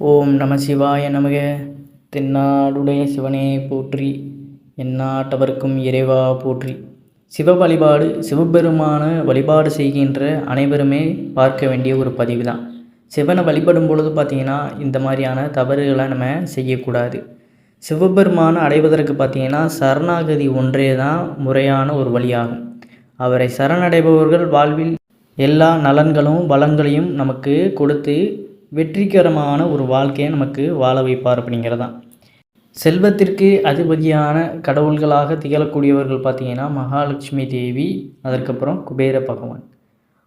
ஓம் நம சிவாய நமக. தென்னாடுடைய சிவனே போற்றி. எந்நாட்டவர்க்கும் இறைவா போற்றி. சிவ வழிபாடு சிவபெருமான வழிபாடு செய்கின்ற அனைவருமே பார்க்க வேண்டிய ஒரு பதிவு தான் சிவனை வழிபடும் பொழுது பார்த்திங்கன்னா இந்த மாதிரியான தவறுகளை நம்ம செய்யக்கூடாது. சிவபெருமானை அடைவதற்கு பார்த்திங்கன்னா சரணாகதி ஒன்றே தான் முறையான ஒரு வழியாகும். அவரை சரணடைபவர்கள் வாழ்வில் எல்லா நலன்களும் வளங்களையும் நமக்கு கொடுத்து வெற்றிகரமான ஒரு வாழ்க்கையை நமக்கு வாழ வைப்பார் அப்படிங்கிறதான் செல்வத்திற்கு அதிபதியான கடவுள்களாக திகழக்கூடியவர்கள் பார்த்திங்கன்னா மகாலட்சுமி தேவி அதற்கப்புறம் குபேர பகவான்.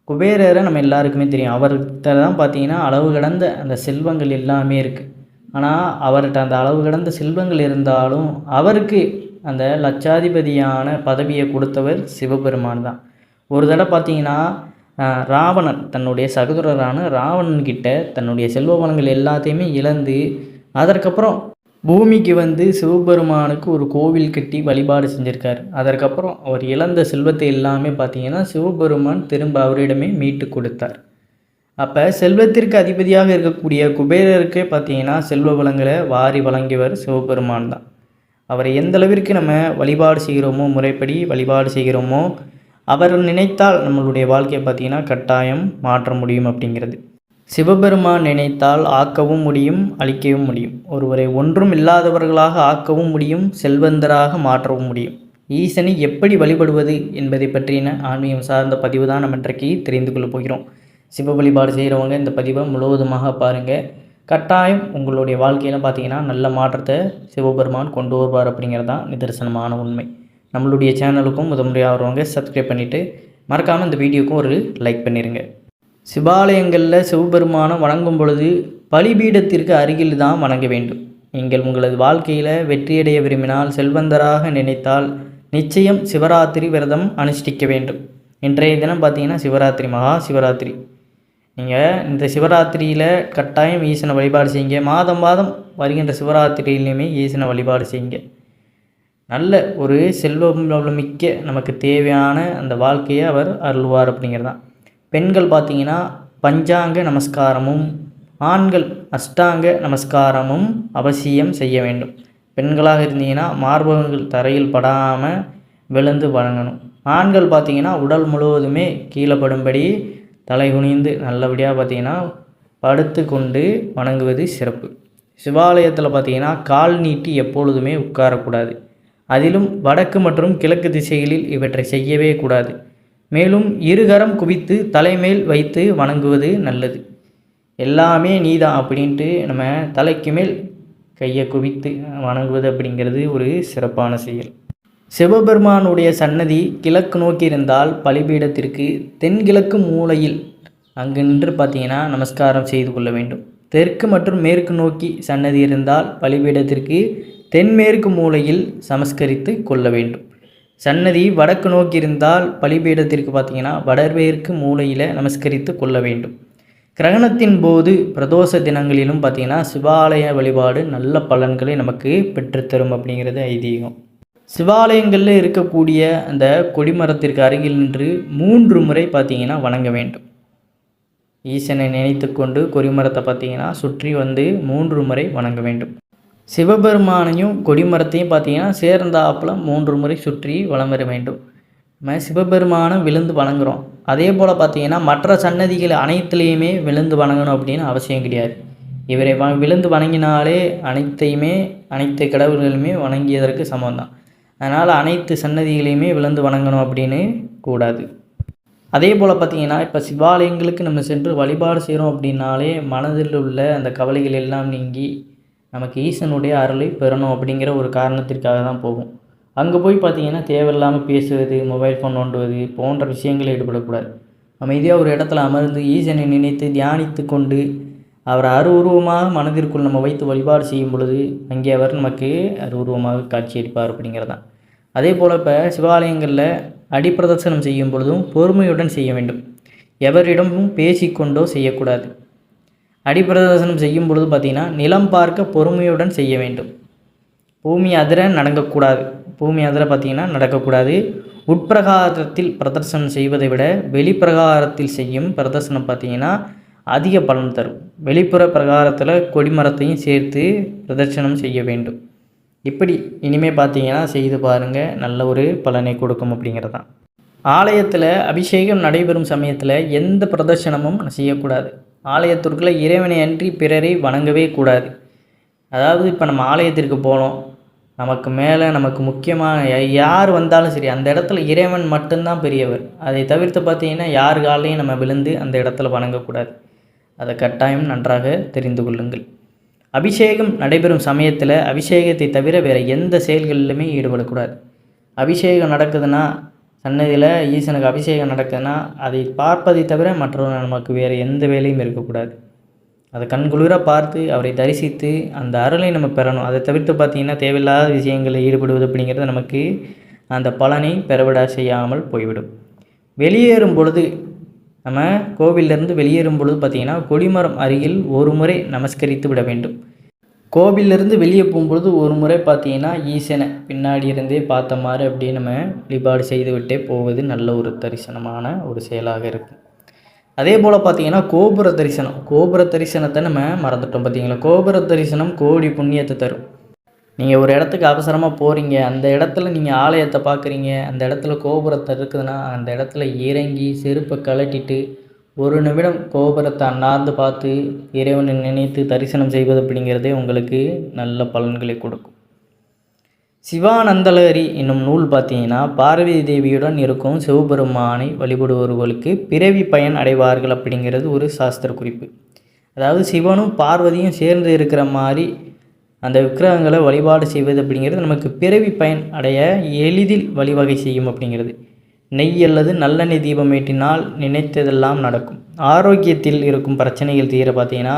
குபேரரை நம்ம எல்லாருக்குமே தெரியும். அவர்கிட்ட தான் பார்த்தீங்கன்னா அளவு கடந்த அந்த செல்வங்கள் எல்லாமே இருக்குது ஆனால் அவர்கிட்ட அந்த அளவு கடந்த செல்வங்கள் இருந்தாலும் அவருக்கு அந்த லட்சாதிபதியான பதவியை கொடுத்தவர் சிவபெருமான் தான். ஒரு தடவை பார்த்தீங்கன்னா ராவணன் தன்னுடைய சகோதரரான ராவணன்கிட்ட தன்னுடைய செல்வ வளங்கள் எல்லாத்தையுமே இழந்து அதற்கப்புறம் பூமிக்கு வந்து சிவபெருமானுக்கு ஒரு கோவில் கட்டி வழிபாடு செஞ்சுருக்கார். அதற்கப்புறம் அவர் இழந்த செல்வத்தை எல்லாமே பார்த்தீங்கன்னா சிவபெருமான் திரும்ப அவரிடமே மீட்டு கொடுத்தார். அப்போ செல்வத்திற்கு அதிபதியாக இருக்கக்கூடிய குபேரருக்கே பார்த்தீங்கன்னா செல்வ வளங்களை வாரி வழங்கியவர் சிவபெருமான் தான். அவரை எந்த அளவிற்கு நம்ம வழிபாடு செய்கிறோமோ முறைப்படி வழிபாடு செய்கிறோமோ அவர் நினைத்தால் நம்மளுடைய வாழ்க்கையை பார்த்திங்கன்னா கட்டாயம் மாற்ற முடியும் அப்படிங்கிறது. சிவபெருமான் நினைத்தால் ஆக்கவும் முடியும் அழிக்கவும் முடியும். ஒருவரை ஒன்றும் இல்லாதவர்களாக ஆக்கவும் முடியும் செல்வந்தராக மாற்றவும் முடியும். ஈசனை எப்படி வழிபடுவது என்பதை பற்றின ஆன்மீகம் சார்ந்த பதிவு தான் நம்ம இன்றைக்கு தெரிந்து கொள்ள போகிறோம். சிவ வழிபாடு செய்கிறவங்க இந்த பதிவை முழுவதுமாக பாருங்கள் கட்டாயம் உங்களுடைய வாழ்க்கையில் பார்த்தீங்கன்னா நல்ல மாற்றத்தை சிவபெருமான் கொண்டு வருவார் அப்படிங்கிறது தான் நிதர்சனமான உண்மை. நம்மளுடைய சேனலுக்கும் முதன்முறையாக வருவாங்க. சப்ஸ்கிரைப் பண்ணிவிட்டு மறக்காமல் இந்த வீடியோக்கும் ஒரு லைக் பண்ணிடுங்க சிவாலயங்களில் சிவபெருமானம் வணங்கும் பொழுது பலிபீடத்திற்கு அருகில் தான் வணங்க வேண்டும். நீங்கள் உங்களது வாழ்க்கையில் வெற்றியடைய விரும்பினால் செல்வந்தராக நினைத்தால் நிச்சயம் சிவராத்திரி விரதம் அனுஷ்டிக்க வேண்டும். இன்றைய தினம் பார்த்தீங்கன்னா சிவராத்திரி மகா சிவராத்திரி. நீங்கள் இந்த சிவராத்திரியில் கட்டாயம் ஈசனை வழிபாடு செய்யுங்க. மாதம் மாதம் வருகின்ற சிவராத்திரியிலையுமே ஈசனை வழிபாடு செய்யுங்க. நல்ல ஒரு செல்வம் மிக்க நமக்கு தேவையான அந்த வாழ்க்கையை அவர் அருள்வார் அப்படிங்கிறதான். பெண்கள் பார்த்தீங்கன்னா பஞ்சாங்க நமஸ்காரமும் ஆண்கள் அஷ்டாங்க நமஸ்காரமும் அவசியம் செய்ய வேண்டும். பெண்களாக இருந்தீங்கன்னா மார்பகங்கள் தரையில் படாமல் விழுந்து வழங்கணும் ஆண்கள் பார்த்தீங்கன்னா உடல் முழுவதுமே கீழே படும்படி தலை குனிந்து நல்லபடியாக பார்த்தீங்கன்னா படுத்து கொண்டு வணங்குவது சிறப்பு. சிவாலயத்தில் பார்த்தீங்கன்னா கால் நீட்டி எப்பொழுதுமே உட்காரக்கூடாது. அதிலும் வடக்கு மற்றும் கிழக்கு திசைகளில் இவற்றை செய்யவே கூடாது. மேலும் இருகரம் குவித்து தலைமேல் வைத்து வணங்குவது நல்லது. எல்லாமே நீதான் அப்படின்ட்டு நம்ம தலைக்கு மேல் கையை குவித்து வணங்குவது அப்படிங்கிறது ஒரு சிறப்பான செயல். சிவபெருமானுடைய சன்னதி கிழக்கு நோக்கி இருந்தால் பலிபீடத்திற்கு தென்கிழக்கு மூலையில் அங்கு நின்று பார்த்தீங்கன்னா நமஸ்காரம் செய்து கொள்ள வேண்டும். தெற்கு மற்றும் மேற்கு நோக்கி சன்னதி இருந்தால் பலிபீடத்திற்கு தென்மேற்கு மூலையில் சமஸ்கரித்து கொள்ள வேண்டும். சன்னதி வடக்கு நோக்கி இருந்தால் பலிபீடத்திற்கு பார்த்தீங்கன்னா வடமேற்கு மூலையில் நமஸ்கரித்து கொள்ள வேண்டும். கிரகணத்தின் போது பிரதோஷ தினங்களிலும் பார்த்திங்கன்னா சிவாலய வழிபாடு நல்ல பலன்களை நமக்கு பெற்றுத்தரும் அப்படிங்கிறது ஐதீகம். சிவாலயங்களில் இருக்கக்கூடிய அந்த கொடிமரத்திற்கு அருகில் நின்று மூன்று முறை பார்த்திங்கன்னா வணங்க வேண்டும். ஈசனை நினைத்து கொண்டு கொடிமரத்தை பார்த்திங்கன்னா சுற்றி வந்து மூன்று முறை வணங்க வேண்டும். சிவபெருமானையும் கொடிமரத்தையும் பார்த்தீங்கன்னா சேர்ந்தாப்பில் மூன்று முறை சுற்றி வளம் வர வேண்டும். நம்ம சிவபெருமானம் விழுந்து வணங்குகிறோம் அதே போல் பார்த்தீங்கன்னா மற்ற சன்னதிகள் அனைத்துலேயுமே விழுந்து வணங்கணும் அப்படின்னு அவசியம் கிடையாது. இவரை வ விழுந்து வணங்கினாலே அனைத்தையுமே அனைத்து கடவுள்களுமே வணங்கியதற்கு சமம் தான் அதனால் அனைத்து சன்னதிகளையுமே விழுந்து வணங்கணும் அப்படின்னு கூடாது. அதே போல் பார்த்திங்கன்னா இப்போ சிவாலயங்களுக்கு நம்ம சென்று வழிபாடு செய்கிறோம் அப்படின்னாலே மனதில் உள்ள அந்த கவலைகள் எல்லாம் நீங்கி நமக்கு ஈசனுடைய அருளை பெறணும் அப்படிங்கிற ஒரு காரணத்திற்காக தான் போகும். அங்கே போய் பார்த்திங்கன்னா தேவையில்லாமல் பேசுவது மொபைல் ஃபோன் நோண்டுவது போன்ற விஷயங்களில் ஈடுபடக்கூடாது. அமைதியாக ஒரு இடத்துல அமர்ந்து ஈசனை நினைத்து தியானித்து கொண்டு அவர் அருவுருவமாக மனதிற்குள் நம்ம வைத்து வழிபாடு செய்யும் பொழுது அங்கே அவர் நமக்கு அருவுருவமாக காட்சியளிப்பார் அப்படிங்கிறதான். அதே போல் இப்போ சிவாலயங்களில் அடிப்பிரதர்சனம் செய்யும் பொழுதும் பொறுமையுடன் செய்ய வேண்டும். எவரிடமும் பேசிக்கொண்டோ செய்யக்கூடாது. அடிப்பிரதர்சனம் செய்யும் பொழுது பார்த்திங்கன்னா நிலம் பார்க்க பொறுமையுடன் செய்ய வேண்டும். பூமி அதிர நடக்கக்கூடாது பூமி அதிர பார்த்திங்கன்னா நடக்கக்கூடாது. உட்பிரகாரத்தில் பிரதர்சனம் செய்வதை விட வெளிப்பிரகாரத்தில் செய்யும் பிரதர்சனம் பார்த்திங்கன்னா அதிக பலன் தரும். வெளிப்புற பிரகாரத்தில் கொடிமரத்தையும் சேர்த்து பிரதர்சனம் செய்ய வேண்டும். இப்படி இனிமேல் பார்த்தீங்கன்னா செய்து பாருங்கள் நல்ல ஒரு பலனை கொடுக்கும் அப்படிங்கிறது. தான் ஆலயத்தில் அபிஷேகம் நடைபெறும் சமயத்தில் எந்த பிரதர்சனமும் செய்யக்கூடாது. ஆலயத்திற்குள்ளே இறைவனை அன்றி பிறரை வணங்கவே கூடாது. அதாவது இப்போ நம்ம ஆலயத்திற்கு போனோம் நமக்கு மேலே நமக்கு முக்கியமான யார் வந்தாலும் சரி அந்த இடத்துல இறைவன் மட்டும்தான் பெரியவர். அதை தவிர்த்து பார்த்தீங்கன்னா யார் காலையும் நம்ம விழுந்து அந்த இடத்துல வணங்கக்கூடாது. அதை கட்டாயம் நன்றாக தெரிந்து கொள்ளுங்கள். அபிஷேகம் நடைபெறும் சமயத்தில் அபிஷேகத்தை தவிர வேறு எந்த செயல்களிலுமே ஈடுபடக்கூடாது. அபிஷேகம் நடக்குதுன்னா சன்னதியில் ஈசனுக்கு அபிஷேகம் நடக்குதுன்னா அதை பார்ப்பதை தவிர மற்றொரு நமக்கு வேறு எந்த வேலையும் இருக்கக்கூடாது. அதை கண்குளிர பார்த்து அவரை தரிசித்து அந்த அருளை நம்ம பெறணும். அதை தவிர்த்து பார்த்திங்கன்னா தேவையில்லாத விஷயங்களில் ஈடுபடுவது அப்படிங்கிறது நமக்கு அந்த பலனை பெறவிட செய்யாமல் போய்விடும். வெளியேறும் பொழுது நம்ம கோவிலிருந்து வெளியேறும் பொழுது பார்த்திங்கன்னா கொடிமரம் அருகில் ஒரு முறை நமஸ்கரித்து விட வேண்டும். கோவிலிருந்து வெளியே போகும்பொழுது ஒரு முறை பார்த்தீங்கன்னா ஈசனை பின்னாடி இருந்தே பார்த்த மாதிரி அப்படியே நம்ம வழிபாடு செய்துவிட்டே போவது நல்ல ஒரு தரிசனமான ஒரு செயலாக இருக்கும். அதே போல் பார்த்தீங்கன்னா கோபுர தரிசனம். கோபுர தரிசனத்தை நம்ம மறந்துட்டோம் பார்த்தீங்களா? கோபுர தரிசனம் கோடி புண்ணியத்தை தரும். நீங்கள் ஒரு இடத்துக்கு அவசரமாக போகிறீங்க அந்த இடத்துல நீங்கள் ஆலயத்தை பார்க்குறீங்க அந்த இடத்துல கோபுரத்தை இருக்குதுன்னா அந்த இடத்துல இறங்கி செருப்பை கழட்டிட்டு ஒரு நிமிடம் கோபுரத்தை அண்ணாந்து பார்த்து இறைவனை நினைத்து தரிசனம் செய்வது அப்படிங்கிறதே உங்களுக்கு நல்ல பலன்களை கொடுக்கும். சிவானந்தலகரி என்னும் நூல் பார்த்தீங்கன்னா பார்வதி தேவியுடன் இருக்கும் சிவபெருமானை வழிபடுபவர்களுக்கு பிறவி பயன் அடைவார்கள் அப்படிங்கிறது ஒரு சாஸ்திர குறிப்பு. அதாவது சிவனும் பார்வதியும் சேர்ந்து இருக்கிற மாதிரி அந்த விக்கிரகங்களை வழிபாடு செய்வது அப்படிங்கிறது நமக்கு பிறவி பயன் அடைய எளிதில் வழிவகை செய்யும் அப்படிங்கிறது. நெய் அல்லது நல்லெண்ணெய் தீபம் ஏற்றினால் நினைத்ததெல்லாம் நடக்கும். ஆரோக்கியத்தில் இருக்கும் பிரச்சனைகள் தீர பார்த்தீங்கன்னா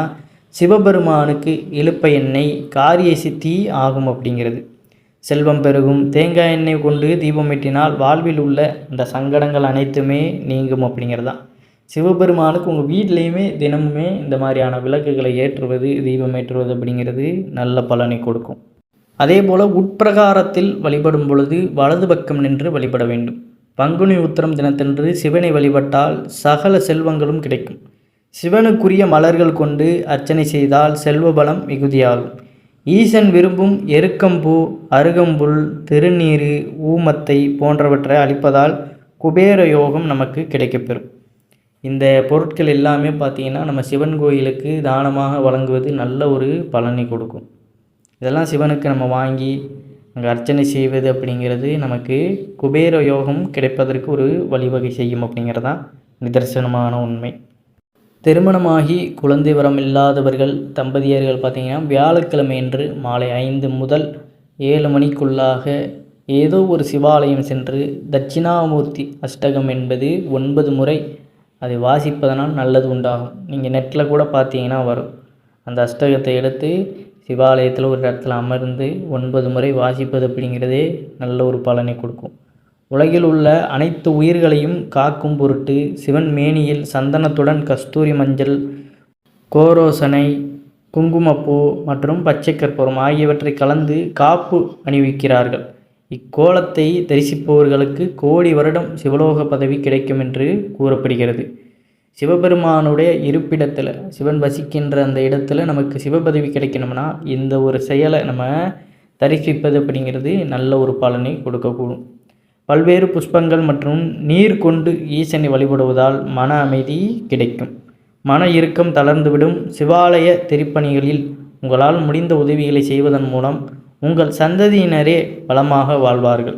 சிவபெருமானுக்கு இழுப்ப எண்ணெய் காரிய சித்தி ஆகும் அப்படிங்கிறது. செல்வம் பெருகும். தேங்காய் எண்ணெய் கொண்டு தீபம் ஏற்றினால் வாழ்வில் உள்ள இந்த சங்கடங்கள் அனைத்துமே நீங்கும் அப்படிங்கிறது தான் சிவபெருமானுக்கு உங்கள் வீட்லேயுமே தினமுமே இந்த மாதிரியான விளக்குகளை ஏற்றுவது தீபம் ஏற்றுவது அப்படிங்கிறது நல்ல பலனை கொடுக்கும். அதே போல் உட்பிரகாரத்தில் வழிபடும் பொழுது வலது பக்கம் நின்று வழிபட வேண்டும். பங்குனி உத்திரம் தினத்தன்று சிவனை வழிபட்டால் சகல செல்வங்களும் கிடைக்கும். சிவனுக்குரிய மலர்கள் கொண்டு அர்ச்சனை செய்தால் செல்வ பலம் மிகுதியாகும். ஈசன் விரும்பும் எருக்கம்பூ அருகம்புல் திருநீரு ஊமத்தை போன்றவற்றை அளிப்பதால் குபேர யோகம் நமக்கு கிடைக்கப்பெறும். இந்த பொருட்கள் எல்லாமே பார்த்தீங்கன்னா நம்ம சிவன் கோயிலுக்கு தானமாக வழங்குவது நல்ல ஒரு பலனை கொடுக்கும். இதெல்லாம் சிவனுக்கு நம்ம வாங்கி அங்கே அர்ச்சனை செய்வது அப்படிங்கிறது நமக்கு குபேர யோகம் கிடைப்பதற்கு ஒரு வழிவகை செய்யும் அப்படிங்கிறதான் நிதர்சனமான உண்மை. திருமணமாகி குழந்தை வரம் இல்லாதவர்கள் தம்பதியர்கள் வியாழக்கிழமை அன்று மாலை ஐந்து முதல் ஏழு மணிக்குள்ளாக ஏதோ ஒரு சிவாலயம் சென்று தட்சிணாமூர்த்தி அஷ்டகம் என்பது ஒன்பது முறை அதை வாசிப்பதனால் நல்லது உண்டாகும். நீங்கள் நெட்டில் கூட பார்த்தீங்கன்னா வரும். அந்த அஷ்டகத்தை எடுத்து சிவாலயத்தில் ஒரு இடத்துல அமர்ந்து ஒன்பது முறை வாசிப்பது அப்படிங்கிறதே நல்ல ஒரு பலனை கொடுக்கும். உலகில் உள்ள அனைத்து உயிர்களையும் காக்கும் பொருட்டு சிவன் மேனியில் சந்தனத்துடன் கஸ்தூரி மஞ்சள் கோரோசனை குங்குமப்பூ மற்றும் பச்சை கற்பூரம் ஆகியவற்றை கலந்து காப்பு அணிவிக்கிறார்கள். இக்கோலத்தை தரிசிப்பவர்களுக்கு கோடி வருடம் சிவலோக பதவி கிடைக்கும் என்று கூறப்படுகிறது. சிவபெருமானுடைய இருப்பிடத்தில் சிவன் வசிக்கின்ற அந்த இடத்துல நமக்கு சிவபதவி கிடைக்கணும்னா இந்த ஒரு செயலை நம்ம தரிசிப்பது அப்படிங்கிறது நல்ல ஒரு பலனை கொடுக்கக்கூடும். பல்வேறு புஷ்பங்கள் மற்றும் நீர் கொண்டு ஈசனை வழிபடுவதால் மன அமைதி கிடைக்கும். மன இறுக்கம் தளர்ந்துவிடும். சிவாலய திருப்பணிகளில் உங்களால் முடிந்த உதவிகளை செய்வதன் மூலம் உங்கள் சந்ததியினரே பலமாக வாழ்வார்கள்.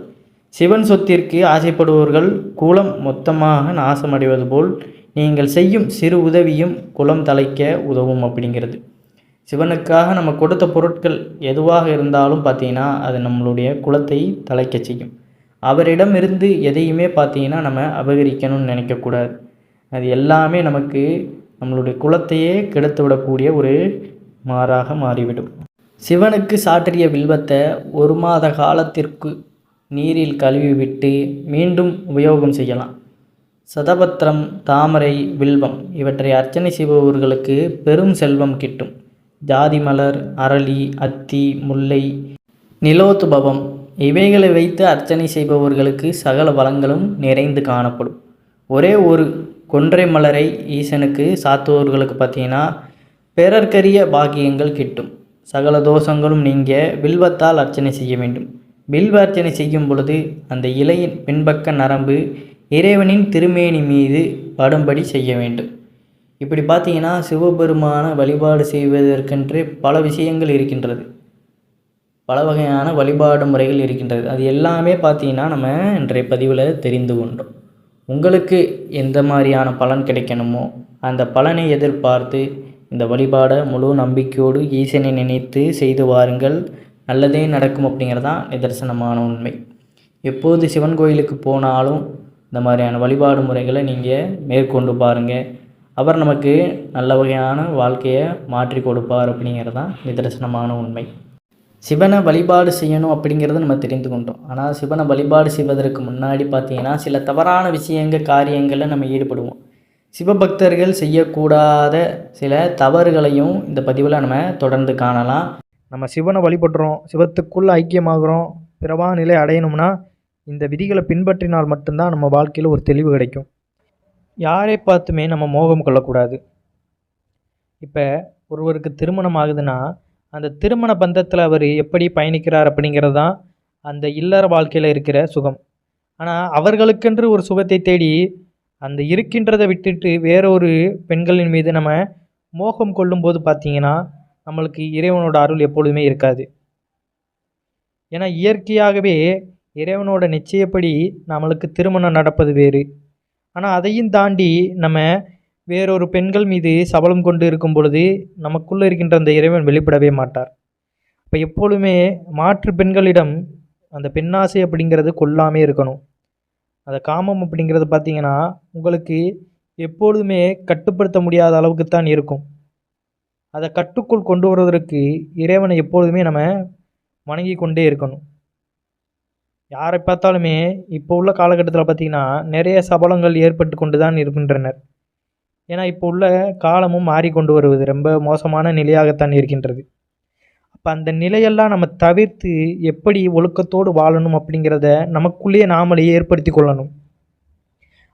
சிவன் சொத்திற்கு ஆசைப்படுபவர்கள் கூலம் மொத்தமாக நாசமடைவது போல் நீங்கள் செய்யும் சிறு உதவியும் குலம் தலைக்க உதவும் அப்படிங்கிறது. சிவனுக்காக நம்ம கொடுத்த பொருட்கள் எதுவாக இருந்தாலும் பார்த்தீங்கன்னா அது நம்மளுடைய குலத்தை தலைக்க செய்யும். அவரிடமிருந்து எதையுமே பார்த்தீங்கன்னா நம்ம அபகரிக்கணும்னு நினைக்கக்கூடாது. அது எல்லாமே நமக்கு நம்மளுடைய குலத்தையே கெடுத்து விடக்கூடிய ஒரு மாறாக மாறிவிடும். சிவனுக்கு சாற்றிய வில்வத்தை ஒரு மாத காலத்திற்கு நீரில் கழுவி விட்டு மீண்டும் உபயோகம் செய்யலாம். சதபத்திரம் தாமரை வில்வம் இவற்றை அர்ச்சனை செய்பவர்களுக்கு பெரும் செல்வம் கிட்டும். ஜாதி மலர் அரளி அத்தி முல்லை நிலோத்துபவம் இவைகளை வைத்து அர்ச்சனை செய்பவர்களுக்கு சகல வளங்களும் நிறைந்து காணப்படும். ஒரே ஒரு கொன்றை மலரை ஈசனுக்கு சாத்துபவர்களுக்கு பார்த்தீங்கன்னா பிறர்க்கரிய பாக்கியங்கள் கிட்டும். சகல தோஷங்களும் நீங்க வில்வத்தால் அர்ச்சனை செய்ய வேண்டும். வில்வ அர்ச்சனை செய்யும் பொழுது அந்த இலையின் பின்பக்க நரம்பு இறைவனின் திருமேனி மீது படும்படி செய்ய வேண்டும். இப்படி பார்த்தீங்கன்னா சிவபெருமான வழிபாடு செய்வதற்கென்று பல விஷயங்கள் இருக்கின்றது. பல வகையான வழிபாடு முறைகள் இருக்கின்றது. அது எல்லாமே பார்த்தீங்கன்னா நம்ம இன்றைய பதிவில் தெரிந்து கொண்டோம். உங்களுக்கு எந்த மாதிரியான பலன் கிடைக்கணுமோ அந்த பலனை எதிர்பார்த்து இந்த வழிபாடை முழு நம்பிக்கையோடு ஈசனை நினைத்து செய்து வாருங்கள். நல்லதே நடக்கும் அப்படிங்கிறது தான் நிதர்சனமான உண்மை. எப்போது சிவன் கோயிலுக்கு போனாலும் இந்த மாதிரியான வழிபாடு முறைகளை நீங்கள் மேற்கொண்டு பாருங்கள் அவர் நமக்கு நல்ல வகையான வாழ்க்கையை மாற்றி கொடுப்பார் அப்படிங்கிறது தான் நிதர்சனமான உண்மை. சிவனை வழிபாடு செய்யணும் அப்படிங்கிறத நம்ம தெரிந்து கொண்டோம். ஆனால் சிவனை வழிபாடு செய்வதற்கு முன்னாடி பார்த்தீங்கன்னா சில தவறான விஷயங்கள் காரியங்களில் நம்ம ஈடுபடுவோம். சிவபக்தர்கள் செய்யக்கூடாத சில தவறுகளையும் இந்த பதிவில் நம்ம தொடர்ந்து காணலாம். நம்ம சிவனை வழிபடுறோம் சிவத்துக்குள்ளே ஐக்கியமாகிறோம் பிறவா நிலை அடையணும்னா இந்த விதிகளை பின்பற்றினால் மட்டும்தான் நம்ம வாழ்க்கையில் ஒரு தெளிவு கிடைக்கும். யாரை பார்த்துமே நம்ம மோகம் கொள்ளக்கூடாது. இப்போ ஒருவருக்கு திருமணம் ஆகுதுன்னா அந்த திருமண பந்தத்தில் அவர் எப்படி பயணிக்கிறார் அப்படிங்கிறது தான் அந்த இல்லற வாழ்க்கையில் இருக்கிற சுகம். ஆனால் அவர்களுக்கென்று ஒரு சுகத்தை தேடி அந்த இருக்கின்றதை விட்டுட்டு வேறொரு பெண்களின் மீது நம்ம மோகம் கொள்ளும்போது பார்த்திங்கன்னா நம்மளுக்கு இறைவனோட அருள் எப்பொழுதுமே இருக்காது. ஏன்னா இயற்கையாகவே இறைவனோட நிச்சயப்படி நம்மளுக்கு திருமணம் நடப்பது வேறு. ஆனால் அதையும் தாண்டி நம்ம வேறொரு பெண்கள் மீது சபலம் கொண்டு இருக்கும் பொழுது நமக்குள்ளே இருக்கின்ற அந்த இறைவன் வெளிப்படவே மாட்டார். இப்போ எப்பொழுதுமே மாற்று பெண்களிடம் அந்த பெண்ணாசை அப்படிங்கிறது கொல்லாமே இருக்கணும். அந்த காமம் அப்படிங்கிறது பார்த்தீங்கன்னா உங்களுக்கு எப்பொழுதுமே கட்டுப்படுத்த முடியாத அளவுக்கு தான் இருக்கும். அதை கட்டுக்குள் கொண்டு வருவதற்கு இறைவனை எப்பொழுதுமே நம்ம வணங்கி கொண்டே இருக்கணும். யாரை பார்த்தாலுமே இப்போ உள்ள காலகட்டத்தில் பார்த்திங்கன்னா நிறைய சபலங்கள் ஏற்பட்டு கொண்டு தான் இருக்கின்றனர். ஏன்னா இப்போ உள்ள காலமும் மாறிக்கொண்டு வருவது ரொம்ப மோசமான நிலையாகத்தான் இருக்கின்றது. அப்போ அந்த நிலையெல்லாம் நம்ம தவிர்த்து எப்படி ஒழுக்கத்தோடு வாழணும் அப்படிங்கிறத நமக்குள்ளேயே நாமளே ஏற்படுத்தி கொள்ளணும்.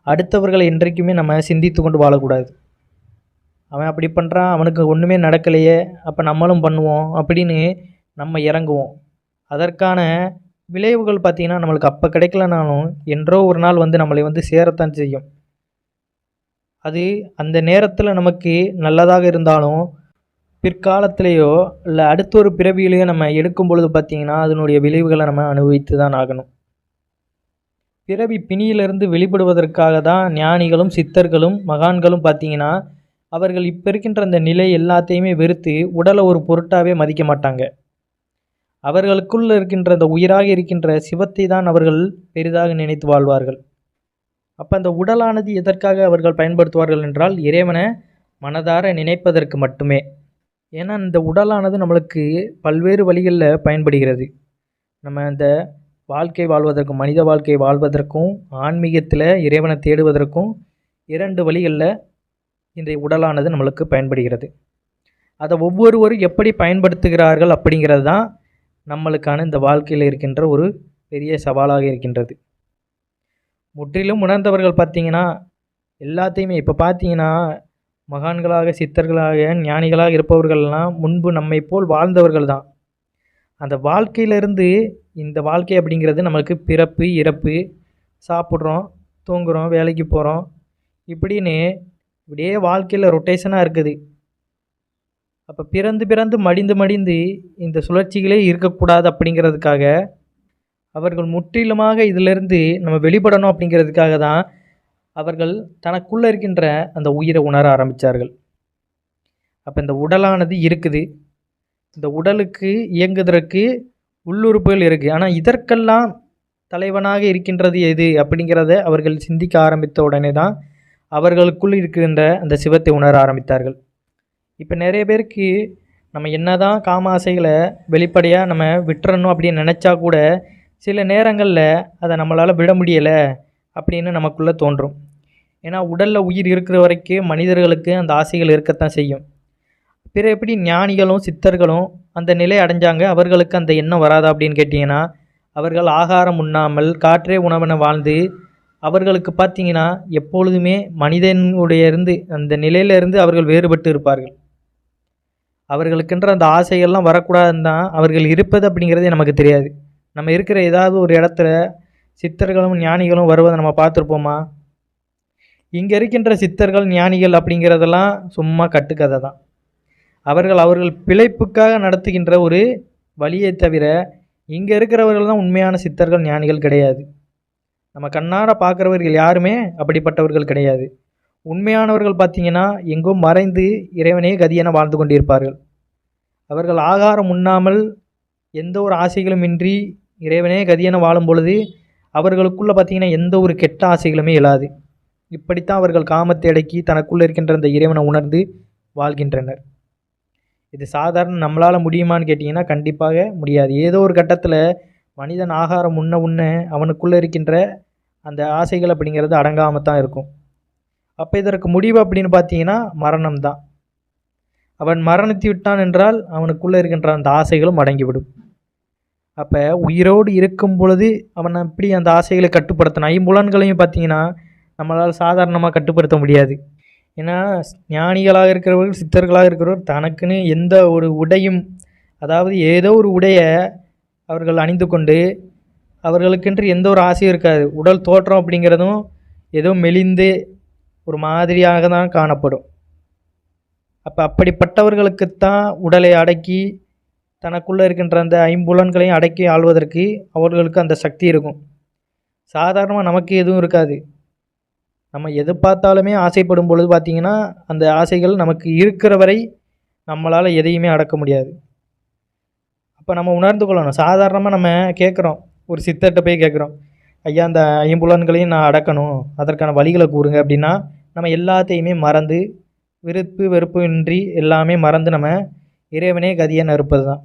அடுத்தவர்களை என்றைக்குமே நம்ம சிந்தித்து கொண்டு வாழக்கூடாது. அவன் அப்படி பண்ணுறான் அவனுக்கு ஒன்றுமே நடக்கலையே அப்போ நம்மளும் பண்ணுவோம் அப்படின்னு நம்ம இறங்குவோம். அதற்கான விளைவுகள் பார்த்திங்கன்னா நம்மளுக்கு அப்போ கிடைக்கலனாலும் என்றோ ஒரு நாள் வந்து நம்மளை வந்து சேரத்தான் செய்யும். அது அந்த நேரத்தில் நமக்கு நல்லதாக இருந்தாலும் பிற்காலத்திலேயோ இல்லை அடுத்த ஒரு பிறவியிலையோ நம்ம எடுக்கும் பொழுது பார்த்திங்கன்னா அதனுடைய விளைவுகளை நம்ம அனுபவித்து தான் ஆகணும். பிறவி பிணியிலிருந்து வெளிப்படுவதற்காக தான் ஞானிகளும் சித்தர்களும் மகான்களும் பார்த்திங்கன்னா அவர்கள் இப்போ இருக்கின்ற அந்த நிலை எல்லாத்தையுமே வெறுத்து உடலை ஒரு பொருட்டாகவே மதிக்க மாட்டாங்க. அவர்களுக்குள்ள இருக்கின்ற அந்த உயிராக இருக்கின்ற சிவத்தை தான் அவர்கள் பெரிதாக நினைத்து வாழ்வார்கள். அப்போ அந்த உடலானது எதற்காக அவர்கள் பயன்படுத்துவார்கள் என்றால் இறைவனை மனதார நினைப்பதற்கு மட்டுமே. ஏன்னா இந்த உடலானது நம்மளுக்கு பல்வேறு வழிகளில் பயன்படுகிறது. நம்ம இந்த வாழ்க்கை வாழ்வதற்கும் மனித வாழ்க்கை வாழ்வதற்கும் ஆன்மீகத்தில் இறைவனை தேடுவதற்கும் இரண்டு வழிகளில் இந்த உடலானது நம்மளுக்கு பயன்படுகிறது. அதை ஒவ்வொருவரும் எப்படி பயன்படுத்துகிறார்கள் அப்படிங்கிறது தான் நம்மளுக்கான இந்த வாழ்க்கையில் இருக்கின்ற ஒரு பெரிய சவாலாக இருக்கின்றது. முற்றிலும் உணர்ந்தவர்கள் பார்த்திங்கன்னா எல்லாத்தையுமே இப்போ பார்த்தீங்கன்னா மகான்களாக சித்தர்களாக ஞானிகளாக இருப்பவர்கள்லாம் முன்பு நம்மை போல் வாழ்ந்தவர்கள் தான். அந்த வாழ்க்கையிலிருந்து இந்த வாழ்க்கை அப்படிங்கிறது நமக்கு பிறப்பு இறப்பு சாப்பிட்றோம் தூங்குகிறோம் வேலைக்கு போகிறோம் இப்படின்னு இப்படியே வாழ்க்கையில் ரொட்டேஷனாக இருக்குது. அப்போ பிறந்து பிறந்து மடிந்து மடிந்து இந்த சுழற்சிகளே இருக்கக்கூடாது அப்படிங்கிறதுக்காக அவர்கள் முற்றிலுமாக இதிலிருந்து நம்ம வெளிப்படணும் அப்படிங்கிறதுக்காக தான் அவர்கள் தனக்குள்ளே இருக்கின்ற அந்த உயிரை உணர ஆரம்பித்தார்கள் அப்போ இந்த உடலானது இருக்குது. இந்த உடலுக்கு இயங்குவதற்கு உள்ளுறுப்புகள் இருக்குது ஆனால் இதற்கெல்லாம் தலைவனாக இருக்கின்றது எது அப்படிங்கிறத அவர்கள் சிந்திக்க ஆரம்பித்த உடனே தான் அவர்களுக்குள் இருக்கின்ற அந்த சிவத்தை உணர ஆரம்பித்தார்கள். இப்போ நிறைய பேருக்கு நம்ம என்ன தான் காம ஆசைகளை வெளிப்படையாக நம்ம விட்டுறணும் அப்படின்னு நினச்சா கூட சில நேரங்களில் அதை நம்மளால் விட முடியலை அப்படின்னு நமக்குள்ளே தோன்றும். ஏன்னா உடலில் உயிர் இருக்கிற வரைக்கும் மனிதர்களுக்கு அந்த ஆசைகள் இருக்கத்தான் செய்யும். பிற எப்படி ஞானிகளும் சித்தர்களும் அந்த நிலை அடைஞ்சாங்க? அவர்களுக்கு அந்த எண்ணம் வராதா அப்படின்னு கேட்டிங்கன்னா அவர்கள் ஆகாரம் உண்ணாமல் காற்றே உணவென வாழ்ந்து அவர்களுக்கு பார்த்தீங்கன்னா எப்பொழுதுமே மனிதனுடைய இருந்து அந்த நிலையிலிருந்து அவர்கள் வேறுபட்டு இருப்பார்கள். அவர்களுக்கென்ற அந்த ஆசைகள்லாம் வரக்கூடாதுன்னு தான் அவர்கள் இருப்பது அப்படிங்கிறதே நமக்கு தெரியாது. நம்ம இருக்கிற ஏதாவது ஒரு இடத்துல சித்தர்களும் ஞானிகளும் வருவதை நம்ம பார்த்துருப்போமா? இங்கே இருக்கின்ற சித்தர்கள் ஞானிகள் அப்படிங்கிறதெல்லாம் சும்மா கட்டுக்கதை தான். அவர்கள் அவர்கள் பிழைப்புக்காக நடத்துகின்ற ஒரு வழியை தவிர இங்கே இருக்கிறவர்கள் தான் உண்மையான சித்தர்கள் ஞானிகள் கிடையாது. நம்ம கண்ணார பார்க்குறவர்கள் யாருமே அப்படிப்பட்டவர்கள் கிடையாது. உண்மையானவர்கள் பார்த்தீங்கன்னா எங்கும் மறைந்து இறைவனே கதியென வாழ்ந்து கொண்டிருப்பார்கள். அவர்கள் ஆகாரம் உண்ணாமல் எந்த ஒரு ஆசைகளும் இன்றி இறைவனே கதியென வாழும் பொழுது அவர்களுக்குள்ளே பார்த்தீங்கன்னா எந்த ஒரு கெட்ட ஆசைகளுமே இல்லாது இப்படித்தான் அவர்கள் காமத்தை அடக்கி தனக்குள்ளே இருக்கின்ற அந்த இறைவனை உணர்ந்து வாழ்கின்றனர். இது சாதாரண நம்மளால் முடியுமான்னு கேட்டிங்கன்னா கண்டிப்பாக முடியாது. ஏதோ ஒரு கட்டத்தில் மனிதன் ஆகாரம் உண்ண உண்ண அவனுக்குள்ளே இருக்கின்ற அந்த ஆசைகள் அப்படிங்கிறது அடங்காமல் தான் இருக்கும். அப்போ இதற்கு முடிவு அப்படின்னு பார்த்தீங்கன்னா மரணம் தான் அவன் மரணித்து விட்டான் என்றால் அவனுக்குள்ளே இருக்கின்ற அந்த ஆசைகளும் அடங்கிவிடும். அப்போ உயிரோடு இருக்கும் பொழுது அவன் எப்படி அந்த ஆசைகளை கட்டுப்படுத்தினான் ஐம்புலன்களையும் பார்த்தீங்கன்னா நம்மளால் சாதாரணமாக கட்டுப்படுத்த முடியாது. ஏன்னா ஞானிகளாக இருக்கிறவர்கள் சித்தர்களாக இருக்கிறவர் தனக்குன்னு எந்த ஒரு உடையும் அதாவது ஏதோ ஒரு உடையை அவர்கள் அணிந்து கொண்டு அவர்களுக்கென்று எந்த ஒரு ஆசையும் இருக்காது. உடல் தோற்றம் அப்படிங்கிறதும் ஏதோ மெலிந்து ஒரு மாதிரியாக தான் காணப்படும். அப்போ அப்படிப்பட்டவர்களுக்குத்தான் உடலை அடக்கி தனக்குள்ளே இருக்கின்ற அந்த ஐம்புலன்களையும் அடக்கி ஆள்வதற்கு அவர்களுக்கு அந்த சக்தி இருக்கும். சாதாரணமாக நமக்கு எதுவும் இருக்காது. நம்ம எது பார்த்தாலுமே ஆசைப்படும் பொழுது பார்த்திங்கன்னா அந்த ஆசைகள் நமக்கு இருக்கிற வரை நம்மளால் எதையுமே அடக்க முடியாது. அப்போ நம்ம உணர்ந்து கொள்ளணும். சாதாரணமாக நம்ம கேட்குறோம் ஒரு சித்தர்கிட்ட போய் கேட்குறோம் ஐயா அந்த ஐம்புலன்களையும் நான் அடக்கணும். அதற்கான வழிகளை கூறுங்க. அப்படின்னா நம்ம எல்லாத்தையுமே மறந்து விருப்பு வெறுப்பு இன்றி எல்லாமே மறந்து நம்ம இறைவனே கதியன்னு நறுப்பது தான்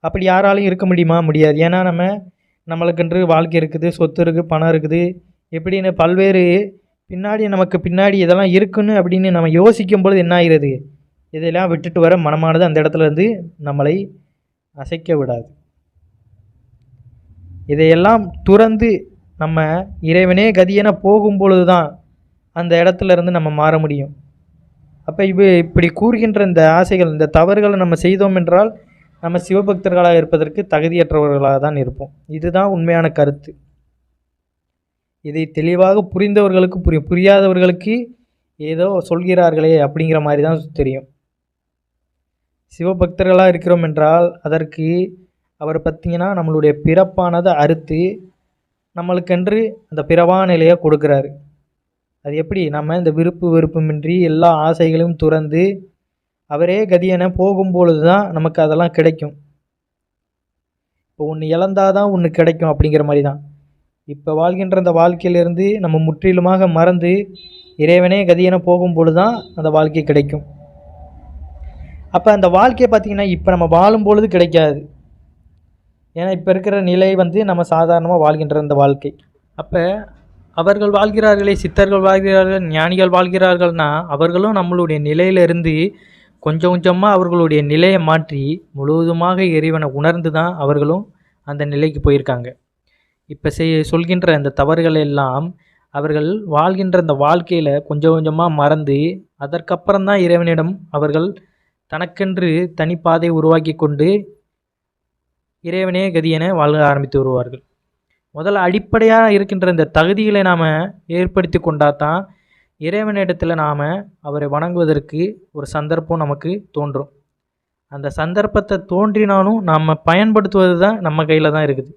அப்படி யாராலையும் இருக்க முடியுமா? முடியாது. ஏன்னா நம்ம நம்மளுக்கென்று வாழ்க்கை இருக்குது சொத்து இருக்குது பணம் இருக்குது. எப்படின்னு பல்வேறு பின்னாடி நமக்கு பின்னாடி இதெல்லாம் இருக்குன்னு அப்படின்னு நம்ம யோசிக்கும் பொழுது என்ன ஆகிறது? இதெல்லாம் விட்டுட்டு வர மனமானது அந்த இடத்துல இருந்து நம்மளை அசைக்க விடாது. இதையெல்லாம் துறந்து நம்ம இறைவனே கதியென போகும் பொழுது தான் அந்த இடத்துல இருந்து நம்ம மாற முடியும். அப்போ இவ இப்படி கூறுகின்ற இந்த ஆசைகள் இந்த தவறுகளை நம்ம செய்தோம் என்றால் நம்ம சிவபக்தர்களாக இருப்பதற்கு தகுதியற்றவர்களாக தான் இருப்போம். இதுதான் உண்மையான கருத்து. இதை தெளிவாக புரிந்தவர்களுக்கு புரியும் புரியாதவர்களுக்கு ஏதோ சொல்கிறார்களே அப்படிங்கிற மாதிரி தான் தெரியும். சிவபக்தர்களாக இருக்கிறோம் என்றால் அதற்கு அவர் பார்த்திங்கன்னா நம்மளுடைய பிறப்பானதை அறுத்து நம்மளுக்கென்று அந்த பிறவா நிலையை கொடுக்குறாரு. அது எப்படி? நம்ம இந்த விருப்பு வெறுப்புமின்றி எல்லா ஆசைகளையும் துறந்து அவரே கதியென போகும்பொழுது தான் நமக்கு அதெல்லாம் கிடைக்கும். இப்போ ஒன்று இழந்தாதான் தான் ஒன்று கிடைக்கும் அப்படிங்கிற மாதிரி தான் இப்போ வாழ்கின்ற அந்த வாழ்க்கையிலிருந்து நம்ம முற்றிலுமாக மறந்து இறைவனே கதியென போகும்பொழுது தான் அந்த வாழ்க்கை கிடைக்கும். அப்போ அந்த வாழ்க்கையை பார்த்திங்கன்னா இப்போ நம்ம வாழும் பொழுது கிடைக்காது. ஏன்னா இப்போ இருக்கிற நிலை வந்து நம்ம சாதாரணமாக வாழ்கின்ற அந்த வாழ்க்கை. அப்போ அவர்கள் வாழ்கிறார்களே சித்தர்கள் வாழ்கிறார்கள் ஞானிகள் வாழ்கிறார்கள்னா அவர்களும் நம்மளுடைய நிலையிலிருந்து கொஞ்சம் கொஞ்சமாக அவர்களுடைய நிலையை மாற்றி முழுவதுமாக இறைவனை உணர்ந்து தான் அவர்களும் அந்த நிலைக்கு போயிருக்காங்க. இப்போ செய் சொல்கின்ற அந்த தவறுகள் எல்லாம் அவர்கள் வாழ்கின்ற அந்த வாழ்க்கையில் கொஞ்சம் கொஞ்சமாக மறந்து அதற்கப்புறம் தான் இறைவனிடம் அவர்கள் தனக்கென்று தனிப்பாதை உருவாக்கி கொண்டு இறைவனே கதியென வாழ ஆரம்பித்து வருவார்கள். முதல்ல அடிப்படையாக இருக்கின்ற இந்த தகுதிகளை நாம் ஏற்படுத்தி கொண்டால் தான் இறைவனிடத்தில் நாம் அவரை வணங்குவதற்கு ஒரு சந்தர்ப்பம் நமக்கு தோன்றும். அந்த சந்தர்ப்பத்தை தோன்றினாலும் நாம் பயன்படுத்துவது தான் நம்ம கையில் தான் இருக்குது.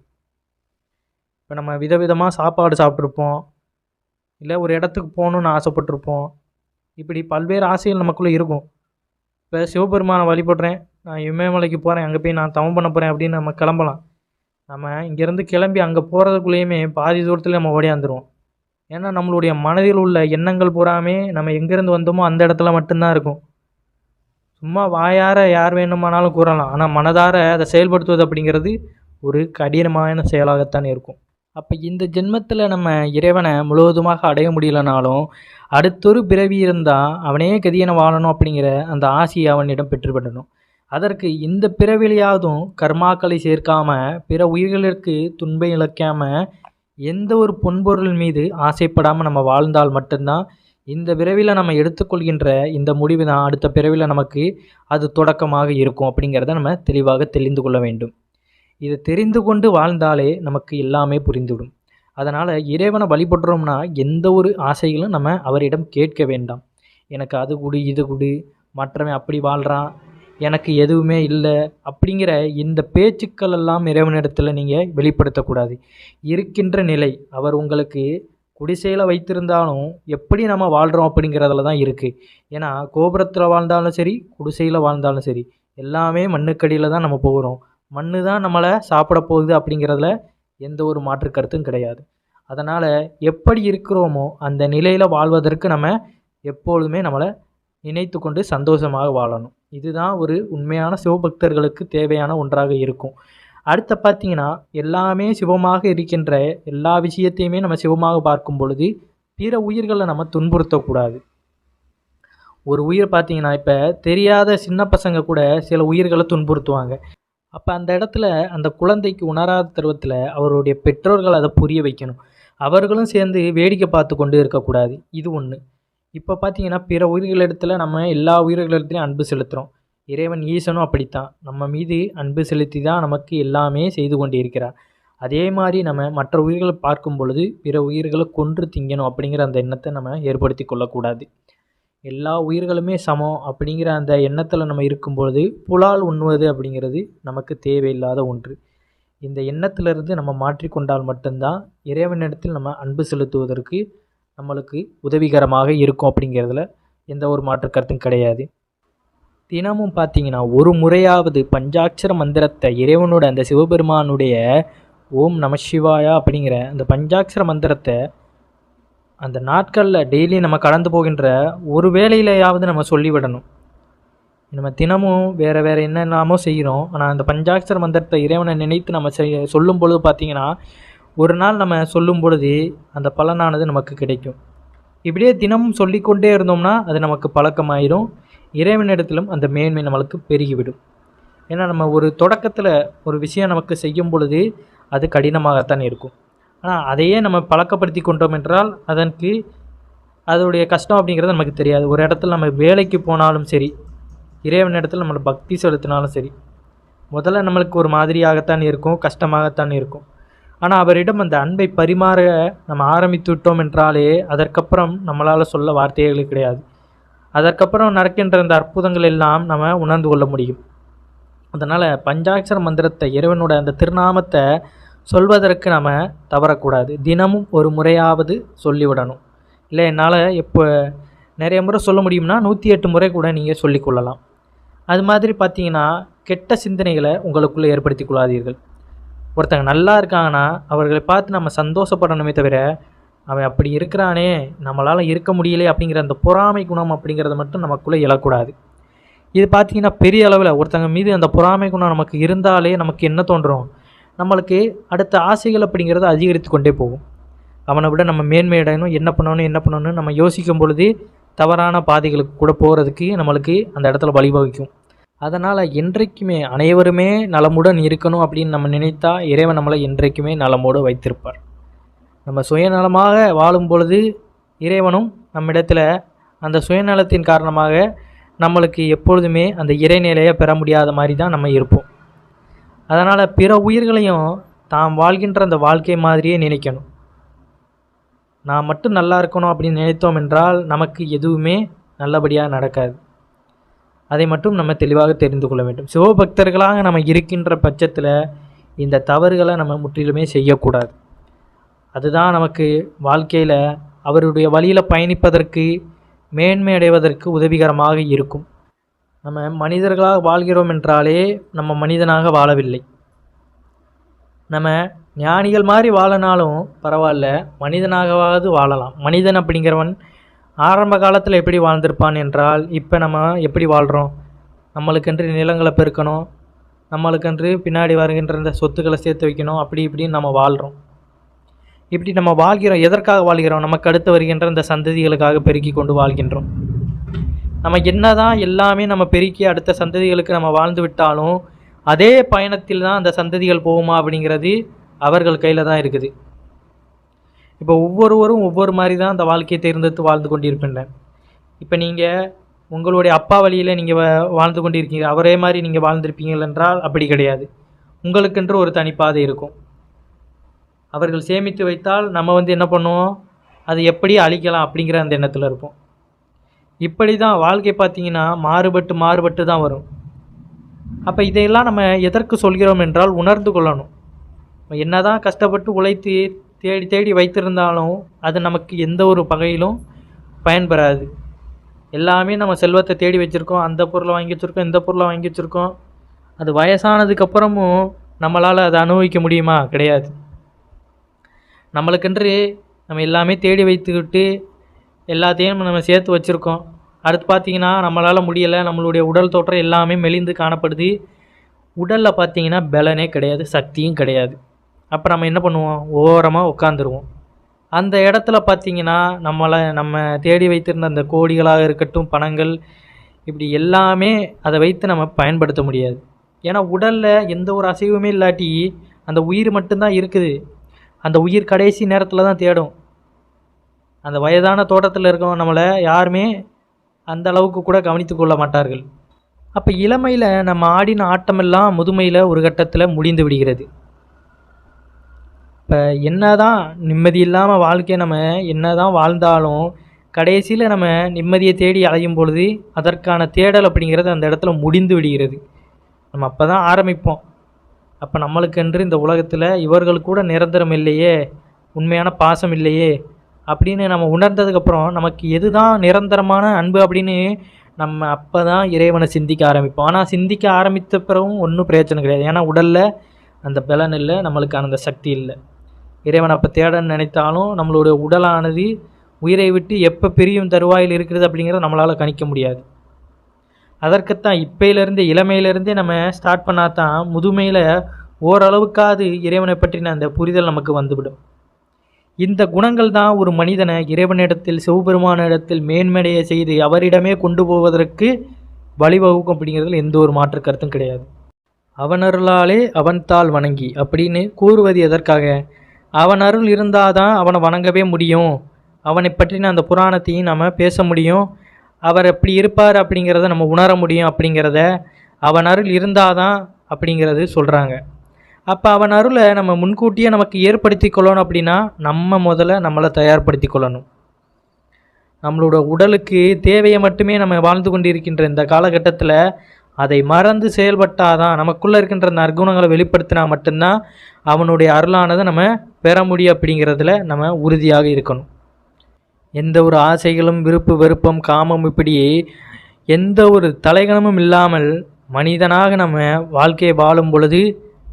இப்போ நம்ம விதவிதமாக சாப்பாடு சாப்பிட்ருப்போம் இல்லை ஒரு இடத்துக்கு போகணுன்னு ஆசைப்பட்டிருப்போம். இப்படி பல்வேறு ஆசைகள் நமக்குள்ளே இருக்கும். இப்போ சிவபெருமானை வழிபடுறேன். நான் இமயமலைக்கு போகிறேன் அங்கே போய் நான் தவம் பண்ண போகிறேன் அப்படின்னு நம்ம கிளம்பலாம். நம்ம இங்கேருந்து கிளம்பி அங்கே போகிறதுக்குள்ளேயுமே பாதி தூரத்தில் நம்ம ஓடியாந்துருவோம். ஏன்னா நம்மளுடைய மனதில் உள்ள எண்ணங்கள் பூராமே நம்ம எங்கேருந்து வந்தோமோ அந்த இடத்துல மட்டும்தான் இருக்கும். சும்மா வாயார யார் வேணுமானாலும் கூறலாம். ஆனால் மனதார அதை செயல்படுத்துவது அப்படிங்கிறது ஒரு கடினமான செயலாகத்தான் இருக்கும். அப்போ இந்த ஜென்மத்தில் நம்ம இறைவனை முழுவதுமாக அடைய முடியலனாலும் அடுத்தொரு பிறவி இருந்தால் அவனே கதியனை வாழணும் அப்படிங்கிற அந்த ஆசையை அவனிடம் பெற்றுவிடணும். அதற்கு இந்த பிறவிலையாவதும் கர்மாக்களை சேர்க்காம பிற உயிர்களுக்கு துன்பம் இழைக்காம எந்த ஒரு பொன்பொருள் மீது ஆசைப்படாமல் நம்ம வாழ்ந்தால் மட்டும்தான் இந்த பிறவியில் நம்ம எடுத்துக்கொள்கின்ற இந்த முடிவு தான் அடுத்த பிறவியில் நமக்கு அது தொடக்கமாக இருக்கும் அப்படிங்கிறத நம்ம தெளிவாக தெரிந்து கொள்ள வேண்டும். இதை தெரிந்து கொண்டு வாழ்ந்தாலே நமக்கு எல்லாமே புரிந்துவிடும். அதனால் இறைவனை வழிபடுறோம்னா எந்த ஒரு ஆசைகளும் நம்ம அவரிடம் கேட்க வேண்டாம். எனக்கு அது குடு இது கொடு மற்றவன் அப்படி வாழ்கிறான் எனக்கு எதுவுமே இல்லை அப்படிங்கிற இந்த பேச்சுக்கள் எல்லாம் இறைவனிடத்தில் நீங்கள் வெளிப்படுத்தக்கூடாது. இருக்கின்ற நிலை அவர் உங்களுக்கு குடிசையில் வைத்திருந்தாலும் எப்படி நம்ம வாழ்கிறோம் அப்படிங்கிறதுல தான் இருக்குது ஏன்னா கோபுரத்தில் வாழ்ந்தாலும் சரி குடிசையில் வாழ்ந்தாலும் சரி எல்லாமே மண்ணுக்கடியில் தான் நம்ம போகிறோம். மண்ணு தான் நம்மளை சாப்பிட போகுது அப்படிங்கிறதுல எந்த ஒரு மாற்று கருத்தும் கிடையாது. அதனால் எப்படி இருக்கிறோமோ அந்த நிலையில் வாழ்வதற்கு நம்ம எப்பொழுதுமே நம்மளை நினைத்து கொண்டு சந்தோஷமாக வாழணும். இதுதான் ஒரு உண்மையான சிவபக்தர்களுக்கு தேவையான ஒன்றாக இருக்கும். அடுத்து பார்த்தீங்கன்னா எல்லாமே சிவமாக இருக்கின்ற எல்லா விஷயத்தையுமே நம்ம சிவமாக பார்க்கும் பொழுது பிற உயிர்களை நம்ம துன்புறுத்தக்கூடாது. ஒரு உயிர் பார்த்தீங்கன்னா இப்போ தெரியாத சின்ன பசங்க கூட சில உயிர்களை துன்புறுத்துவாங்க. அப்போ அந்த இடத்துல அந்த குழந்தைக்கு உணராத தருவத்தில் அவருடைய பெற்றோர்கள் அதை புரிய வைக்கணும். அவர்களும் சேர்ந்து வேடிக்கை பார்த்து கொண்டு இருக்கக்கூடாது. இது ஒன்று இப்போ பார்த்தீங்கன்னா பிற உயிர்களிடத்தில் நம்ம எல்லா உயிர்களிடத்துலையும் அன்பு செலுத்துகிறோம் இறைவன் ஈசனும் அப்படித்தான். நம்ம மீது அன்பு செலுத்தி தான் நமக்கு எல்லாமே செய்து கொண்டு இருக்கிறார் அதே மாதிரி நம்ம மற்ற உயிர்களை பார்க்கும் பொழுது பிற உயிர்களை கொன்று திங்கணும் அப்படிங்கிற அந்த எண்ணத்தை நம்ம ஏற்படுத்தி கொள்ளக்கூடாது. எல்லா உயிர்களுமே சமம் அப்படிங்கிற அந்த எண்ணத்தில் நம்ம இருக்கும்பொழுது புலால் உண்ணுவது அப்படிங்கிறது நமக்கு தேவையில்லாத ஒன்று. இந்த எண்ணத்திலிருந்து நம்ம மாற்றிக்கொண்டால் மட்டும்தான் இறைவனிடத்தில் நம்ம அன்பு செலுத்துவதற்கு நம்மளுக்கு உதவிகரமாக இருக்கும் அப்படிங்கிறதுல எந்த ஒரு மாற்று கருத்தும் கிடையாது. தினமும் பார்த்தீங்கன்னா ஒரு முறையாவது பஞ்சாட்சர மந்திரத்தை இறைவனோட அந்த சிவபெருமானுடைய ஓம் நம சிவாயா அப்படிங்கிற அந்த பஞ்சாட்சர மந்திரத்தை அந்த நாட்களில் டெய்லி நம்ம கடந்து போகின்ற ஒரு வேலையிலையாவது நம்ம சொல்லிவிடணும். நம்ம தினமும் வேறு வேறு என்னெல்லாமோ செய்கிறோம் ஆனால் அந்த பஞ்சாட்சர மந்திரத்தை இறைவனை நினைத்து நம்ம செய்ய சொல்லும் பொழுது பார்த்தீங்கன்னா ஒரு நாள் நம்ம சொல்லும் பொழுது அந்த பலனானது நமக்கு கிடைக்கும். இப்படியே தினமும் சொல்லிக்கொண்டே இருந்தோம்னா அது நமக்கு பழக்கமாயிரும். இறைவனிடத்திலும் அந்த மேன்மை நம்மளுக்கு பெருகிவிடும். ஏன்னா நம்ம ஒரு தொடக்கத்தில் ஒரு விஷயம் நமக்கு செய்யும் பொழுது அது கடினமாகத்தான் இருக்கும். ஆனால் அதையே நம்ம பழக்கப்படுத்தி கொண்டோம் என்றால் அதற்கு அதோடைய கஷ்டம் அப்படிங்கிறது நமக்கு தெரியாது. ஒரு இடத்துல நம்ம வேலைக்கு போனாலும் சரி இறைவன் இடத்துல நம்மளை பக்தி செலுத்தினாலும் சரி முதல்ல நம்மளுக்கு ஒரு மாதிரியாகத்தான் இருக்கும் கஷ்டமாகத்தான் இருக்கும். ஆனால் அவரிடம் அந்த அன்பை பரிமாற நம்ம ஆரம்பித்து விட்டோம் என்றாலே அதற்கப்புறம் நம்மளால் சொல்ல வார்த்தைகள் கிடையாது. அதற்கப்புறம் நடக்கின்ற அந்த அற்புதங்கள் எல்லாம் நம்ம உணர்ந்து கொள்ள முடியும். அதனால் பஞ்சாட்சர மந்திரத்தை இறைவனோட அந்த திருநாமத்தை சொல்வதற்கு நம்ம தவறக்கூடாது. தினமும் ஒரு முறையாவது சொல்லிவிடணும் இல்லை என்னால் இப்போ நிறைய முறை சொல்ல முடியும்னா நூற்றி எட்டு முறை கூட நீங்கள் சொல்லிக்கொள்ளலாம் அது மாதிரி பார்த்தீங்கன்னா கெட்ட சிந்தனைகளை உங்களுக்குள்ளே ஏற்படுத்தி கொள்ளாதீர்கள். ஒருத்தங்க நல்லா இருக்காங்கன்னா அவர்களை பார்த்து நம்ம சந்தோஷப்படணுமே தவிர அவன் அப்படி இருக்கிறானே நம்மளால் இருக்க முடியலை அப்படிங்கிற அந்த பொறாமை குணம் அப்படிங்கிறத மட்டும் நமக்குள்ளே எழக்கூடாது இது பார்த்தீங்கன்னா பெரிய அளவில் ஒருத்தங்க மீது அந்த பொறாமை குணம் நமக்கு இருந்தாலே நமக்கு என்ன தோன்றும்? நம்மளுக்கு அடுத்த ஆசைகள் அப்படிங்கிறது அதிகரித்து கொண்டே போகும். அவனை விட நம்ம மேன்மையடையணும் என்ன பண்ணணும் என்ன பண்ணணும்னு நம்ம யோசிக்கும் பொழுது தவறான பாதைகளுக்கு கூட போகிறதுக்கு நம்மளுக்கு அந்த இடத்துல வழிவகுக்கும். அதனால் என்றைக்குமே அனைவருமே நலமுடன் இருக்கணும் அப்படின்னு நம்ம நினைத்தா இறைவன் நம்மளை என்றைக்குமே நலமோடு வைத்திருப்பார். நம்ம சுயநலமாக வாழும் பொழுது இறைவனும் நம்மிடத்தில் அந்த சுயநலத்தின் காரணமாக நம்மளுக்கு எப்பொழுதுமே அந்த இறைநிலையை பெற முடியாத மாதிரி தான் நம்ம இருப்போம். அதனால் பிற உயிர்களையும் தாம் வாழ்கின்ற அந்த வாழ்க்கை மாதிரியே நினைக்கணும். நான் மட்டும் நல்லா இருக்கணும் அப்படின்னு நினைத்தோம் என்றால் நமக்கு எதுவுமே நல்லபடியாக நடக்காது. அதை மட்டும் நம்ம தெளிவாக தெரிந்து கொள்ள வேண்டும். சிவபக்தர்களாக நம்ம இருக்கின்ற பட்சத்தில் இந்த தவறுகளை நம்ம முற்றிலுமே செய்யக்கூடாது. அதுதான் நமக்கு வாழ்க்கையில் அவருடைய வழியில் பயணிப்பதற்கு மேன்மை அடைவதற்கு உதவிகரமாக இருக்கும். நம்ம மனிதர்களாக வாழ்கிறோம் என்றாலே நம்ம மனிதனாக வாழவில்லை. நம்ம ஞானிகள் மாதிரி வாழனாலும் பரவாயில்ல மனிதனாகவாவது வாழலாம். மனிதன் அப்படிங்கிறவன் ஆரம்ப காலத்தில் எப்படி வாழ்ந்திருப்பான் என்றால் இப்போ நம்ம எப்படி வாழ்கிறோம் நம்மளுக்கென்று நிலங்களை பெருக்கணும். நம்மளுக்கென்று பின்னாடி வருகின்ற இந்த சொத்துக்களை சேர்த்து வைக்கணும். அப்படி இப்படின்னு நம்ம வாழ்கிறோம் இப்படி நம்ம வாழ்கிறோம். எதற்காக வாழ்கிறோம்? நமக்கு அடுத்து வருகின்ற இந்த சந்ததிகளுக்காக பெருக்கி கொண்டு வாழ்கின்றோம். நம்ம என்ன தான் எல்லாமே நம்ம பெருக்கி அடுத்த சந்ததிகளுக்கு நம்ம வாழ்ந்து விட்டாலும் அதே பயணத்தில் தான் அந்த சந்ததிகள் போகுமா அப்படிங்கிறது அவர்கள் கையில் தான் இருக்குது. இப்போ ஒவ்வொருவரும் ஒவ்வொரு மாதிரி தான் அந்த வாழ்க்கையை தேர்ந்தெடுத்து வாழ்ந்து கொண்டிருப்பேன் இப்போ நீங்கள் உங்களுடைய அப்பா வழியில் நீங்கள் வாழ்ந்து கொண்டிருக்கீங்க. அவரே மாதிரி நீங்கள் வாழ்ந்திருப்பீங்கள் என்றால் அப்படி கிடையாது. உங்களுக்கென்று ஒரு தனிப்பாதை இருக்கும். அவர்கள் சேமித்து வைத்தால் நம்ம வந்து என்ன பண்ணுவோம்? அதை எப்படி அழிக்கலாம் அப்படிங்கிற அந்த எண்ணத்தில் இருப்போம். இப்படி தான் வாழ்க்கை பார்த்தீங்கன்னா மாறுபட்டு மாறுபட்டு தான் வரும். அப்போ இதையெல்லாம் நம்ம எதற்கு சொல்கிறோம் என்றால் உணர்ந்து கொள்ளணும். நம்ம என்னதான் கஷ்டப்பட்டு உழைத்து தேடி தேடி வைத்திருந்தாலும் அது நமக்கு எந்த ஒரு வகையிலும் பயன்பெறாது. எல்லாமே நம்ம செல்வத்தை தேடி வச்சுருக்கோம். அந்த பொருளை வாங்கி வச்சுருக்கோம் இந்த பொருளை வாங்கி வச்சுருக்கோம். அது வயசானதுக்கப்புறமும் நம்மளால் அதை அனுபவிக்க முடியுமா? கிடையாது. நம்மளுக்கென்று நம்ம எல்லாமே தேடி வைத்துக்கிட்டு எல்லாத்தையும் நம்ம சேர்த்து வச்சுருக்கோம். அடுத்து பார்த்தீங்கன்னா நம்மளால் முடியலை. நம்மளுடைய உடல் தோற்றம் எல்லாமே மெலிந்து காணப்படுது. உடலில் பார்த்தீங்கன்னா பலனே கிடையாது சக்தியும் கிடையாது. அப்போ நம்ம என்ன பண்ணுவோம்? ஓரமாக உட்காந்துருவோம் அந்த இடத்துல பார்த்தீங்கன்னா நம்மளை நம்ம தேடி வைத்திருந்த அந்த கோடிகளாக இருக்கட்டும் பணங்கள் இப்படி எல்லாமே அதை வைத்து நம்ம பயன்படுத்த முடியாது. ஏன்னா உடலில் எந்த ஒரு அசைவுமே இல்லாட்டி அந்த உயிர் மட்டும்தான் இருக்குது. அந்த உயிர் கடைசி நேரத்தில் தான் தேடும். அந்த வயதான தோட்டத்தில் இருக்கவங்க நம்மளை யாருமே அந்த அளவுக்கு கூட கவனித்து கொள்ள மாட்டார்கள். அப்போ இளமையில் நம்ம ஆடின ஆட்டமெல்லாம் முதுமையில் ஒரு கட்டத்தில் முடிந்து விடுகிறது. இப்போ என்ன தான் நிம்மதி இல்லாமல் வாழ்க்கையை நம்ம என்ன தான் வாழ்ந்தாலும் கடைசியில் நம்ம நிம்மதியை தேடி அலையும் பொழுது அதற்கான தேடல் அப்படிங்கிறது அந்த இடத்துல முடிந்து விடுகிறது. நம்ம அப்போ தான் ஆரம்பிப்போம். அப்போ நம்மளுக்கென்று இந்த உலகத்தில் இவர்கள் கூட நிரந்தரம் இல்லையே உண்மையான பாசம் இல்லையே அப்படின்னு நம்ம உணர்ந்ததுக்கப்புறம் நமக்கு எது தான் நிரந்தரமான அன்பு அப்படின்னு நம்ம அப்போ தான் இறைவனை சிந்திக்க ஆரம்பிப்போம். ஆனால் சிந்திக்க ஆரம்பித்த பிறகும் ஒன்றும் பிரயோஜனம் கிடையாது. ஏன்னா உடலில் அந்த பலன் இல்லை நம்மளுக்கான அந்த சக்தி இல்லை. இறைவனை அப்போ தேட நினைத்தாலும் நம்மளுடைய உடலானது உயிரை விட்டு எப்போ பிரியும் தருவாயில் இருக்கிறது அப்படிங்கிறத நம்மளால் கணிக்க முடியாது. அதற்குத்தான் இப்பையிலேருந்தே இளமையிலேருந்தே நம்ம ஸ்டார்ட் பண்ணால் தான் முதுமையில் ஓரளவுக்காவது இறைவனை பற்றின அந்த புரிதல் நமக்கு வந்துவிடும். இந்த குணங்கள் தான் ஒரு மனிதனை இறைவனிடத்தில் சிவபெருமானிடத்தில் மேன்மடைய செய்து அவரிடமே கொண்டு போவதற்கு வழிவகுக்கும் அப்படிங்கிறதுல எந்த ஒரு மாற்று கருத்தும் கிடையாது. அவனருளாலே அவன் தாள் வணங்கி அப்படின்னு கூறுவது எதற்காக? அவன் அருள் இருந்தால் தான் அவனை வணங்கவே முடியும். அவனை பற்றின அந்த புராணத்தையும் நம்ம பேச முடியும். அவர் எப்படி இருப்பார் அப்படிங்கிறத நம்ம உணர முடியும் அப்படிங்கிறத அவன் அருள் இருந்தால் தான் அப்படிங்கிறது சொல்கிறாங்க அப்போ அவன் அருளை நம்ம முன்கூட்டியே நமக்கு ஏற்படுத்தி கொள்ளணும் அப்படின்னா நம்ம முதல்ல நம்மளை தயார்படுத்தி கொள்ளணும். நம்மளோட உடலுக்கு தேவையை மட்டுமே நம்ம வாழ்ந்து கொண்டிருக்கின்ற இந்த காலகட்டத்தில் அதை மறந்து செயல்பட்டாதான் நமக்குள்ளே இருக்கின்ற நற்குணங்களை வெளிப்படுத்தினா மட்டும்தான் அவனுடைய அருளானதை நம்ம பெற முடியும் அப்படிங்கிறதுல நம்ம உறுதியாக இருக்கணும். எந்த ஒரு ஆசைகளும் விருப்பு வெறுப்பம் காமம் இப்படி எந்த ஒரு தலைகணமும் இல்லாமல் மனிதனாக நம்ம வாழ்க்கையை வாழும் பொழுது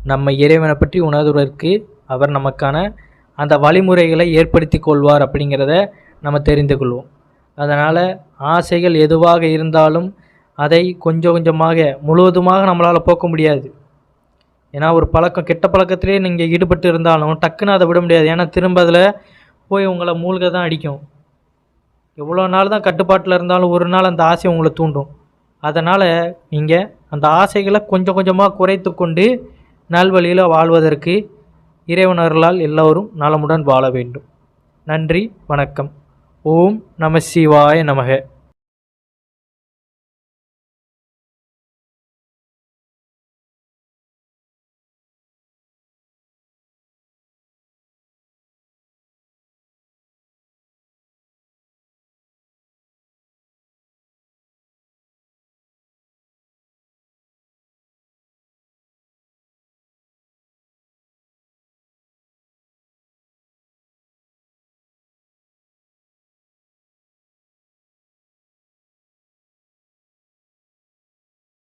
நம்ம இறைவனை பற்றி உணர்வதற்கு அவர் நமக்கான அந்த வழிமுறைகளை ஏற்படுத்தி கொள்வார் அப்படிங்கிறத நம்ம தெரிந்து கொள்வோம். அதனால் ஆசைகள் எதுவாக இருந்தாலும் அதை கொஞ்சம் கொஞ்சமாக முழுவதுமாக நம்மளால் போக்க முடியாது. ஏன்னா ஒரு பழக்கம் கெட்ட பழக்கத்திலே நீங்கள் ஈடுபட்டு இருந்தாலும் டக்குன்னு அதை விட முடியாது. ஏன்னா திரும்ப அதில் போய் உங்களை மூழ்க தான் அடிக்கும். எவ்வளோ நாள் தான் கட்டுப்பாட்டில் இருந்தாலும் ஒரு நாள் அந்த ஆசை உங்களை தூண்டும். அதனால் நீங்கள் அந்த ஆசைகளை கொஞ்சம் கொஞ்சமாக குறைத்து கொண்டு நல்வழியில் வாழ்வதற்கு இறைவனர்களால் எல்லோரும் நலமுடன் வாழ வேண்டும். நன்றி வணக்கம். ஓம் நம சிவாய நமக.